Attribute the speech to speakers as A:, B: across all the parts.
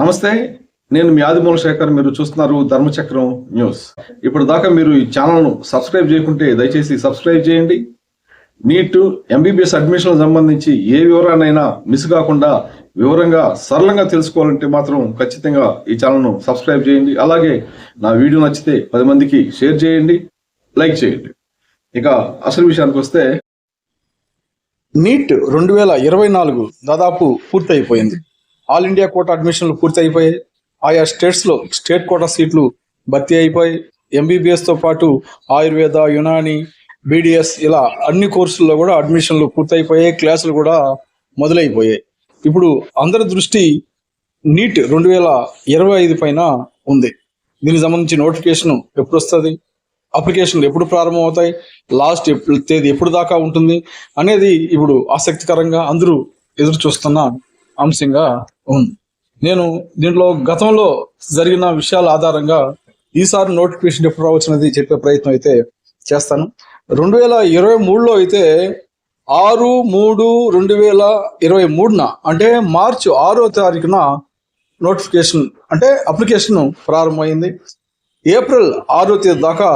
A: నమస్తే నేను మీ ఆదిమూల శేఖర్ మీరు చూస్తున్నారు ధర్మచక్రం న్యూస్. ఇప్పుడు దాకా మీరు ఈ ఛానల్ను సబ్స్క్రైబ్ చేయకుంటే దయచేసి సబ్స్క్రైబ్ చేయండి. నీట్ ఎంబీబీఎస్ అడ్మిషన్ సంబంధించి ఏ వివరాన్నైనా మిస్ కాకుండా వివరంగా సరళంగా తెలుసుకోవాలంటే మాత్రం ఖచ్చితంగా ఈ ఛానల్ను సబ్స్క్రైబ్ చేయండి. అలాగే నా వీడియో నచ్చితే పది మందికి షేర్ చేయండి లైక్ చేయండి. ఇక అసలు విషయానికి వస్తే
B: నీట్ రెండు వేల ఇరవై నాలుగు దాదాపు పూర్తయిపోయింది. ఆల్ ఇండియా కోట అడ్మిషన్లు పూర్తి అయిపోయాయి. ఆయా స్టేట్స్లో స్టేట్ కోటా సీట్లు భర్తీ అయిపోయి ఎంబీబీఎస్తో పాటు ఆయుర్వేద యునాని బీడిఎస్ ఇలా అన్ని కోర్సుల్లో కూడా అడ్మిషన్లు పూర్తయిపోయాయి క్లాసులు కూడా మొదలైపోయాయి. ఇప్పుడు అందరి దృష్టి నీట్ రెండు వేల ఇరవై ఐదు పైన ఉంది. దీనికి సంబంధించి నోటిఫికేషన్ ఎప్పుడు వస్తుంది అప్లికేషన్లు ఎప్పుడు ప్రారంభం అవుతాయి లాస్ట్ ఎప్పుడు తేదీ ఎప్పుడు దాకా ఉంటుంది? అనేది ఇప్పుడు ఆసక్తికరంగా అందరూ ఎదురు చూస్తున్న అంశంగా ఉంది నేను దీంట్లో గతంలో జరిగిన విషయాల ఆధారంగా ఈసారి నోటిఫికేషన్ ఎప్పుడు రావచ్చు అనేది చెప్పే ప్రయత్నం అయితే చేస్తాను. రెండు వేల ఇరవై మూడులో అయితే ఆరు మూడు రెండు వేల ఇరవై మూడున అంటే మార్చి ఆరో తారీఖున నోటిఫికేషన్ అంటే అప్లికేషన్ ప్రారంభమైంది. ఏప్రిల్ ఆరో తేదీ దాకా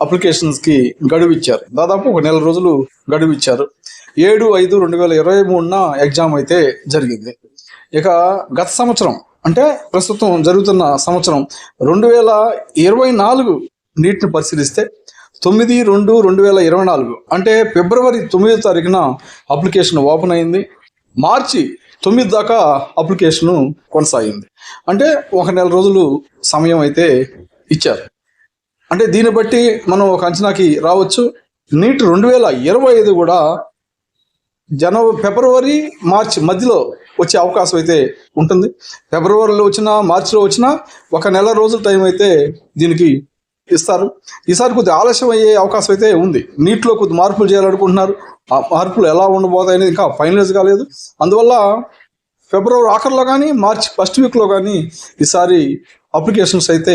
B: అప్లికేషన్స్కి గడువు ఇచ్చారు దాదాపు ఒక నెల రోజులు గడువు ఇచ్చారు ఏడు ఐదు రెండు వేల ఇరవై మూడున ఎగ్జామ్ అయితే జరిగింది. ఇక గత సంవత్సరం అంటే ప్రస్తుతం జరుగుతున్న సంవత్సరం రెండు వేల ఇరవై నాలుగు నీటిని పరిశీలిస్తే తొమ్మిది రెండు రెండు వేల ఇరవై నాలుగు అంటే ఫిబ్రవరి తొమ్మిదో తారీఖున అప్లికేషన్ ఓపెన్ అయింది. మార్చి తొమ్మిది దాకా అప్లికేషన్ కొనసాగింది. అంటే ఒక నెల రోజులు సమయం అయితే ఇచ్చారు. అంటే దీన్ని బట్టి మనం ఒక అంచనాకి రావచ్చు. నీట్ రెండు వేల ఇరవై ఐదు కూడా జనవరి ఫిబ్రవరి మార్చి మధ్యలో వచ్చే అవకాశం అయితే ఉంటుంది. ఫిబ్రవరిలో వచ్చినా మార్చిలో వచ్చినా ఒక నెల రోజుల టైం అయితే దీనికి ఇస్తారు. ఈసారి కొద్దిగా ఆలస్యం అయ్యే అవకాశం అయితే ఉంది. నీటిలో కొద్ది మార్పులు చేయాలనుకుంటున్నారు. ఆ మార్పులు ఎలా ఉండబోతాయి అనేది ఇంకా ఫైనలైజ్ కాలేదు అందువల్ల ఫిబ్రవరి ఆఖరిలో కానీ మార్చి ఫస్ట్ వీక్లో కానీ ఈసారి అప్లికేషన్స్ అయితే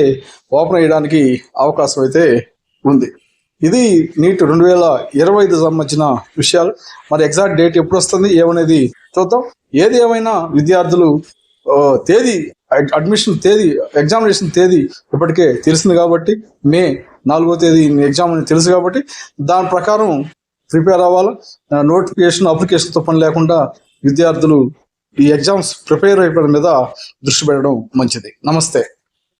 B: ఓపెన్ అయ్యడానికి అవకాశం అయితే ఉంది. ఇది నీట్ రెండు వేల ఇరవై ఐదు సంబంధించిన విషయాలు. మరి ఎగ్జాక్ట్ డేట్ ఎప్పుడు వస్తుంది ఏమనేది చూద్దాం. ఏది ఏమైనా విద్యార్థులు తేదీ అడ్మిషన్ తేదీ ఎగ్జామినేషన్ తేదీ ఇప్పటికే తెలిసింది కాబట్టి మే నాలుగో తేదీ ఎగ్జామ్ అని తెలుసు కాబట్టి దాని ప్రకారం ప్రిపేర్ అవ్వాలి. నోటిఫికేషన్ అప్లికేషన్తో పని లేకుండా విద్యార్థులు ఈ ఎగ్జామ్స్ ప్రిపేర్ అయిపోవడం మీద దృష్టి పెట్టడం మంచిది. నమస్తే.